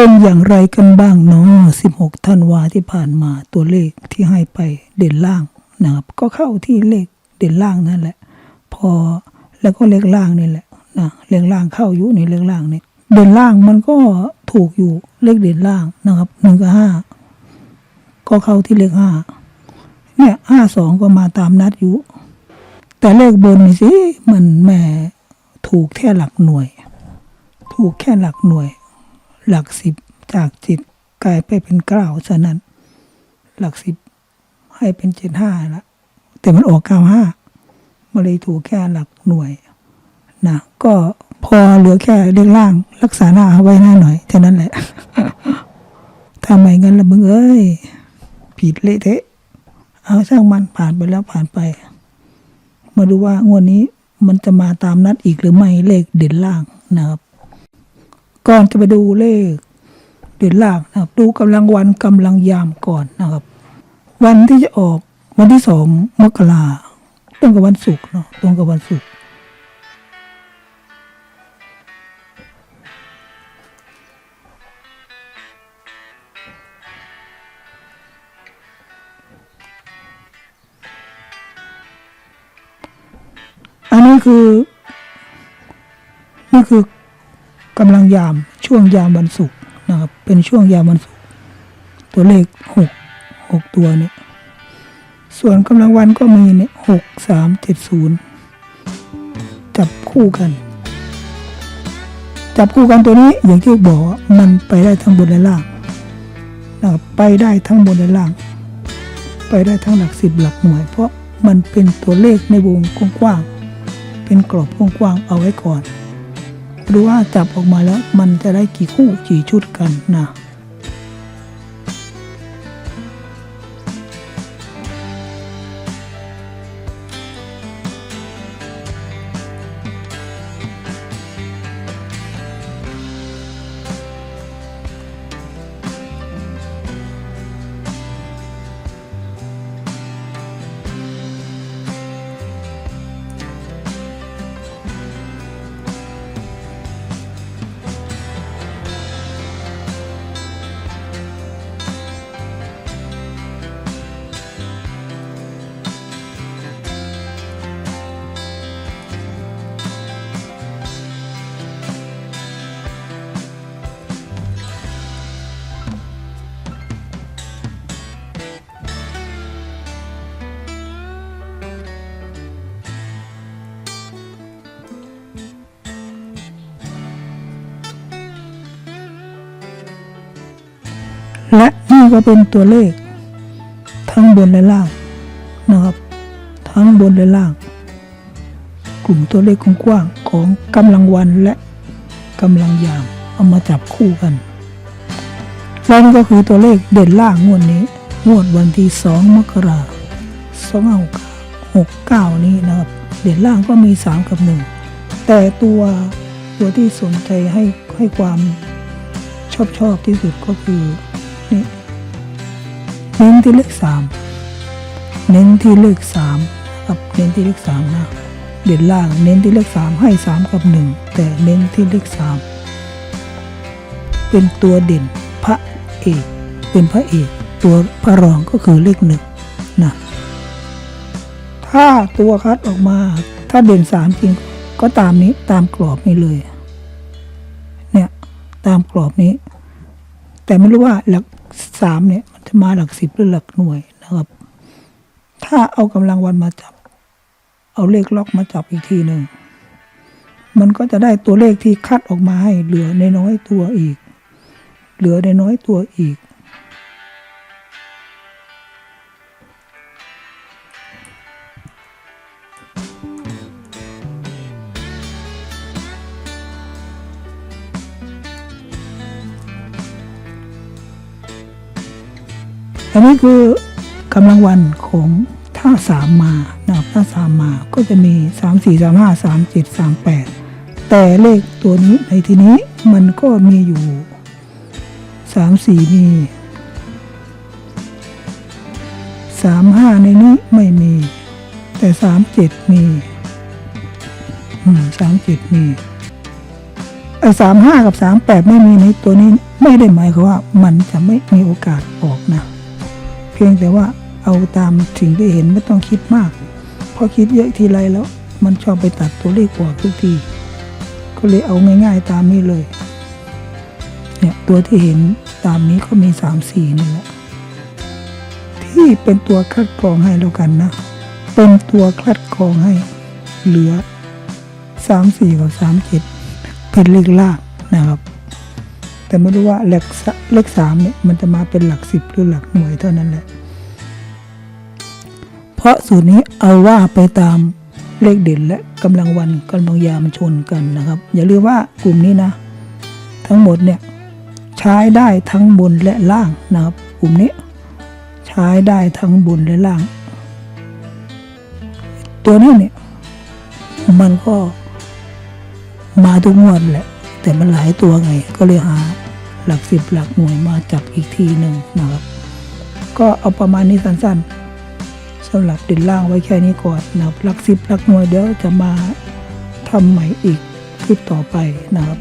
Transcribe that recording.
เป็นอย่างไรกันบ้างเนาะ16ธันวาที่ผ่านมาตัวเลขที่ให้ไปเด่นล่างนะครับ ก็เข้าที่เลขเด่นล่างนั่นแหละ พอแล้วก็เลขล่างนี่แหละนะเลขล่างเข้าอยู่ในเลขล่างนี่เด่นล่างมันก็ถูกอยู่เลขเด่นล่างนะครับหนึ่งกับห้าก็เข้าที่เลขห้าเนี่ยห้าสองก็มาตามนัดอยู่ แต่เลขบนนี่สิมันแหมถูกแค่หลักหน่วย ถูกแค่หลักหน่วย หลักสิบจากจิตกลายไปเป็นเก้าฉะนั้น หลักสิบให้เป็นเจ็ดห้าละแต่มันออกเก้าห้ามันเลยถูกแค่หลักหน่วยนะก็พอเหลือแค่เลขล่าง รักษาหน้าเอาไว้หน้าหน่อยเท่านั้นแหละถ้าไมงั้นละมึงเอ้ย ผิดเละเทะ เอาช่างมันผ่านไปแล้วผ่านไป มาดูว่างวดนี้มันจะมาตามนัดอีกหรือไม่เลขเด่นล่างนะครับ ก่อนจะไปดูเลขเด่นล่างนะครับ ดูกำลังวันกำลังยามก่อนนะครับ วันที่จะออกวันที่สองมกราตรงกับวันศุกร์เนาะตรงกับวันศุกร์อันนี้คือนี่คือ กำลังยามช่วงยามวันศุกร์นะครับ เป็นช่วงยามวันศุกร์ตัวเลขหกหกตัวเนี่ยส่วนกำลังวันก็มีเนี่ยหกสามเจ็ดศูนย์จับคู่กัน จับคู่กันตัวนี้อย่างที่บอกมันไปได้ทั้งบนและล่างนะครับไปได้ทั้งบนและล่าง ไปได้ทั้งหลักสิบหลักหน่วย เพราะมันเป็นตัวเลขในวงกว้างๆเป็นกรอบกว้างๆเอาไว้ก่อน ดูว่าจับออกมาแล้วมันจะได้กี่คู่กี่ชุดกันนะ และนี่ก็เป็นตัวเลข ทั้งบนและล่างนะครับ ทั้งบนและล่าง กลุ่มตัวเลขกว้างของกำลังวันและกำลังยามเอามาจับคู่กันและนี่ก็คือตัวเลขเด่นล่างงวดนี้งวดวันที่สองมกราสองหกเก้านี้นะครับ เด่นล่างก็มีสามกับหนึ่งแต่ตัวตัวที่สนใจให้ให้ความชอบชอบที่สุดก็คือ เน้นที่เลขสามเน้นที่เลขสามครับเน้นที่เลขสามนะเด่นล่างเน้นที่เลขสามให้สามกับหนึ่งแต่เน้นที่เลขสามเป็นตัวเด่นพระเอกเป็นพระเอกตัวพระรองก็คือเลขหนึ่งนะถ้าตัวคัดออกมา ถ้าเด่นสามจริงก็ตามนี้ตามกรอบนี้เลย เนี่ยตามกรอบนี้ แต่ไม่รู้ว่าหลักสามเนี่ย จะมาหลักสิบหรือหลักหน่วยนะครับ ถ้าเอากำลังวันมาจับ เอาเลขล็อกมาจับอีกทีหนึ่งมันก็จะได้ตัวเลขที่คัดออกมาให้เหลือในน้อยตัวอีก เหลือในน้อยตัวอีก อันนี้คือกำลังวันของท่าสามมานะครับท่าสามมาก็จะมีสามสี่สามห้าสามเจ็ดสามแปดแต่เลขตัวนี้ในที่นี้มันก็มีอยู่สามสี่มีสามห้าในนี้ไม่มี แต่สามเจ็ดมีอืมสามเจ็ดมีไอ้สามห้ากับสามแปดไม่มีในตัวนี้ไม่ได้หมายความว่ามันจะไม่มีโอกาสออกนะ พียงแต่ว่าเอาตามสิ่งที่เห็นไม่ต้องคิดมาก เพราะคิดเยอะทีไรแล้ว มันชอบไปตัดตัวเลขออกทุกที ก็เลยเอาง่ายๆตามนี้เลย เนี่ยตัวที่เห็นตามนี้ก็มีสามสี่นี่แหละ ที่เป็นตัวคัดกรองให้แล้วกันนะ เป็นตัวคัดกรองให้เหลือสามสี่กับสามเจ็ดเป็นเลขล่างนะครับ แต่ไม่รู้ว่าเลขสเลขสามเนี่ยมันจะมาเป็นหลักสิบหรือหลักหน่วยเท่านั้นแหละ เพราะสูตรนี้เอาว่าไปตามเลขเด่นและกำลังวันกำลังยามชนกันนะครับ อย่าลืมว่ากลุ่มนี้นะ ทั้งหมดเนี่ยใช้ได้ทั้งบนและล่างนะครับ กลุ่มนี้ใช้ได้ทั้งบนและล่าง ตัวนี้เนี่ยมันก็มาทุกงวดแหละ แต่มันหลายตัวไง ก็เลยหาหลักสิบหลักหน่วยมาจับอีกทีหนึ่งนะครับ ก็เอาประมาณนี้สั้นๆสำหรับเดินล่างไว้แค่นี้ก่อนนะครับหลักสิบหลักหน่วยเดี๋ยวจะมาทำใหม่อีกคลิปต่อไปนะครับ